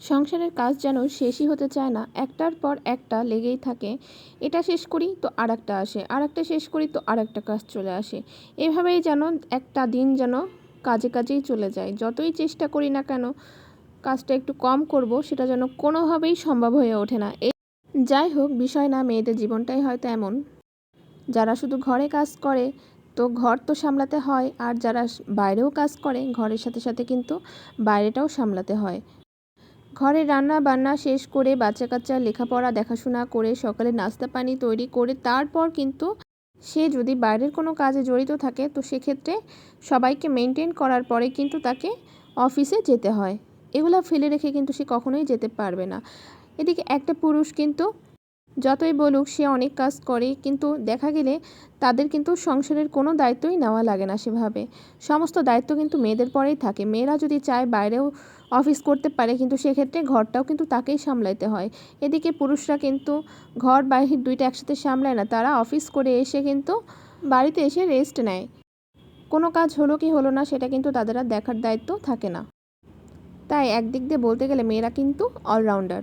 সংসারের কাজ যেন শেষই হতে চায় না। একটার পর একটা লেগেই থাকে। এটা শেষ করি তো আর একটা আসে। আর একটা শেষ করি তো আর একটা কাজ চলে আসে। এভাবেই যেন একটা দিন যেন কাজে কাজেই চলে যায়। যতই চেষ্টা করি না কেন, কাজটা একটু কম করব, সেটা যেন কোনোভাবেই সম্ভব হয়ে ওঠে না। এই যাই হোক, বিষয় না, মেয়েদের জীবনটাই হয়তো এমন। যারা শুধু ঘরে কাজ করে, তো ঘর তো সামলাতে হয়। আর যারা বাইরেও কাজ করে, ঘরের সাথে সাথে কিন্তু বাইরেটাও সামলাতে হয়। ঘরে রান্না বান্না শেষ করে বাচ্চা কাচ্চা লেখাপড়া, দেখাশোনা করে সকালে নাস্তা পানি তৈরি করে তারপর কিন্তু সে যদি বাইরের কোনো কাজে জড়িত থাকে, তো সেক্ষেত্রে সবাইকে মেনটেন করার পরে কিন্তু তাকে অফিসে যেতে হয়। এগুলো ফেলে রেখে কিন্তু সে কখনোই যেতে পারবে না। এদিকে একটা পুরুষ কিন্তু যতই বলুক, সে অনেক কাজ করে, কিন্তু দেখা গেলে তাদের কিন্তু সংসারের কোনো দায়িত্বই নেওয়া লাগে না সেভাবে। সমস্ত দায়িত্ব কিন্তু মেয়েদের পরেই থাকে। মেয়েরা যদি চায় বাইরেও অফিস করতে পারে, কিন্তু সেক্ষেত্রে ঘরটাও কিন্তু তাকেই সামলাইতে হয়। এদিকে পুরুষরা কিন্তু ঘর, বাহির দুইটা একসাথে সামলায় না। তারা অফিস করে এসে কিন্তু বাড়িতে এসে রেস্ট নেয়। কোনো কাজ হলো কি হলো না, সেটা কিন্তু তাদের আর দেখার দায়িত্ব থাকে না। তাই একদিক দিয়ে বলতে গেলে মেয়েরা কিন্তু অলরাউন্ডার